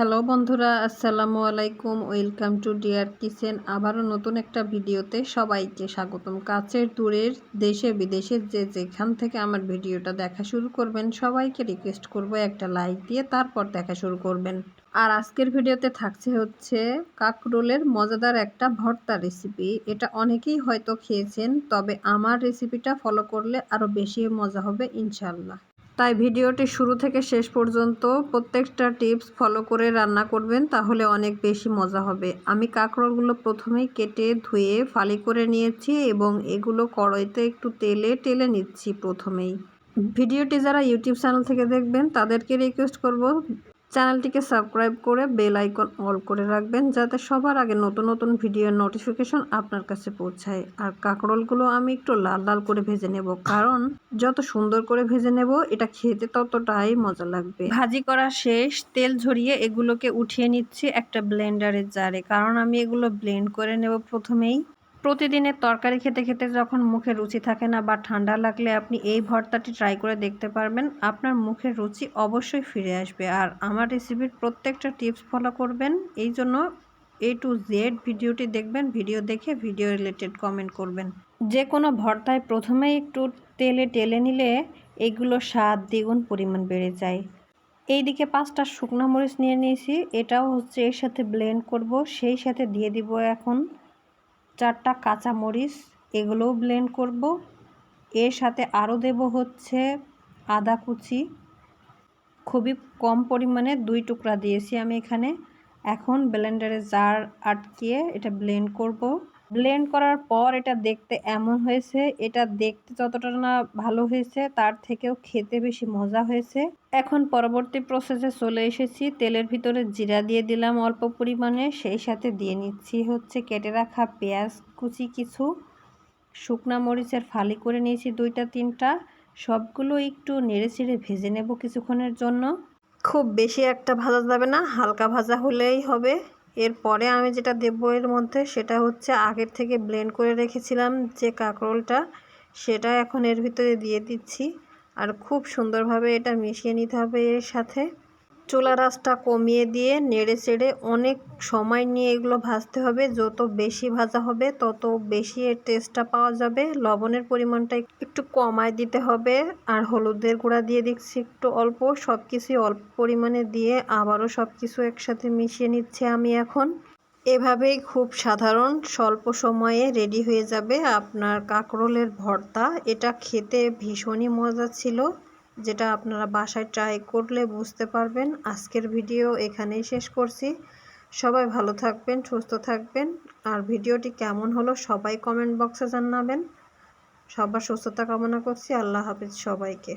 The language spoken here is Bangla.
হ্যালো বন্ধুরা, আসসালামু আলাইকুম, ওয়েলকাম টু ডিয়ার কিচেন। আবারও নতুন একটা ভিডিওতে সবাইকে স্বাগতম। কাছের দূরের দেশে বিদেশে যে যেখান থেকে আমার ভিডিওটা দেখা শুরু করবেন, সবাইকে রিকোয়েস্ট করব একটা লাইক দিয়ে তারপর দেখা শুরু করবেন। আর আজকের ভিডিওতে থাকছে হচ্ছে কাকরোলের মজাদার একটা ভর্তা রেসিপি এটা অনেকেই হয়তো খেয়েছেন, তবে আমার রেসিপিটা ফলো করলে আরও বেশি মজা হবে ইনশাল্লাহ তাই ভিডিওটি শুরু থেকে শেষ পর্যন্ত প্রত্যেকটা টিপস ফলো করে রান্না করবেন, তাহলে অনেক বেশি মজা হবে। আমি কাঁকরোলগুলো প্রথমেই কেটে ধুয়ে ফালি করে নিয়েছি এবং এগুলো কড়াইতে একটু তেলে টেলে নিচ্ছি প্রথমেই। ভিডিওটি যারা ইউটিউব চ্যানেল থেকে দেখবেন, তাদেরকে রিকোয়েস্ট করব চ্যানেলটিকে সাবস্ক্রাইব করে বেল আইকন অল করে রাখবেন যাতে সবার আগে নতুন নতুন ভিডিওর নোটিফিকেশন আপনার কাছে পৌঁছায়। আর কাঁকরোলগুলো আমি একটু লাল লাল করে ভেজে নেব, কারণ যত সুন্দর করে ভেজে নেব, এটা খেতে ততটাই মজা লাগবে। ভাজি করা শেষ, তেল ঝরিয়ে এগুলোকে উঠিয়ে নিচ্ছি একটা ব্লেন্ডারের জারে, কারণ আমি এগুলো ব্লেন্ড করে নেব প্রথমেই। প্রতিদিনের তরকারি খেতে খেতে যখন মুখে রুচি থাকে না বা ঠান্ডা লাগলে আপনি এই ভর্তাটি ট্রাই করে দেখতে পারবেন, আপনার মুখের রুচি অবশ্যই ফিরে আসবে। আর আমার রেসিপির প্রত্যেকটা টিপস ফলো করবেন। এই জন্য এ টু জেড ভিডিওটি দেখবেন ভিডিও দেখে ভিডিও রিলেটেড কমেন্ট করবেন। যে কোনো ভর্তায় প্রথমেই একটু তেলে টেলে নিলে এগুলো স্বাদ দ্বিগুণ পরিমাণ বেড়ে যায়। এইদিকে পাঁচটা শুকনো মরিচ নিয়ে নিয়েছি, এটাও হচ্ছে এর সাথে ব্লেন্ড করব, সেই সাথে দিয়ে দিব এখন চারটা কাঁচামরিচ, এগুলোও ব্লেন্ড করব। এর সাথে আরও দেব হচ্ছে আদা কুচি। খুবই কম পরিমাণে দুই টুকরা দিয়েছি আমি এখানে। এখন ব্লেন্ডারে জার আটকিয়ে এটা ব্লেন্ড করব। ব্লেন্ড করার পর এটা দেখতে এমন হয়েছে, এটা দেখতে যতটা না ভালো হয়েছে, তার থেকেও খেতে বেশি মজা হয়েছে। এখন পরবর্তী প্রসেসে চলে এসেছি, তেলের ভিতরে জিরা দিয়ে দিলাম অল্প পরিমাণে, সেই সাথে দিয়ে নিচ্ছি হচ্ছে কেটে রাখা পেঁয়াজ কুচি কিছু, শুকনা মরিচের ফালি করে নিয়েছি দুইটা তিনটা, সবগুলো একটু নেড়ে চেড়ে ভেজে নেব কিছুক্ষণের জন্য। খুব বেশি একটা ভাজা যাবে না, হালকা ভাজা হলেই হবে। এরপরে আমি যেটা দেবো এর মধ্যে সেটা হচ্ছে আগের থেকে ব্লেন্ড করে রেখেছিলাম যে কাঁকরোলটা, সেটা এখন এর ভিতরে দিয়ে দিচ্ছি। আর খুব সুন্দরভাবে এটা মিশিয়ে নিতে হবে এর সাথে। চুলা রাসটা কমিয়ে দিয়ে নেড়ে চেড়ে অনেক সময় নিয়ে এগুলো ভাজতে হবে। যত বেশি ভাজা হবে, তত বেশি এর টেস্টটা পাওয়া যাবে। লবণের পরিমাণটা একটু কমায় দিতে হবে আর হলুদের গুঁড়া দিয়ে দিচ্ছি একটু অল্প। সব কিছুই অল্প পরিমাণে দিয়ে আবারও সব কিছু একসাথে মিশিয়ে নিচ্ছে আমি এখন। এভাবেই খুব সাধারণ, স্বল্প সময়ে রেডি হয়ে যাবে আপনার কাঁকরোলের ভর্তা। এটা খেতে ভীষণই মজা ছিল। যেটা আপনারা বাসায় ট্রাই করলে বুঝতে পারবেন। আজকের ভিডিও এখানেই শেষ করছি। সবাই ভালো থাকবেন, সুস্থ থাকবেন। আর ভিডিওটি কেমন হলো সবাই কমেন্ট বক্সে জানাবেন। সবার সুস্থতা কামনা করছি। আল্লাহ হাফিজ সবাইকে।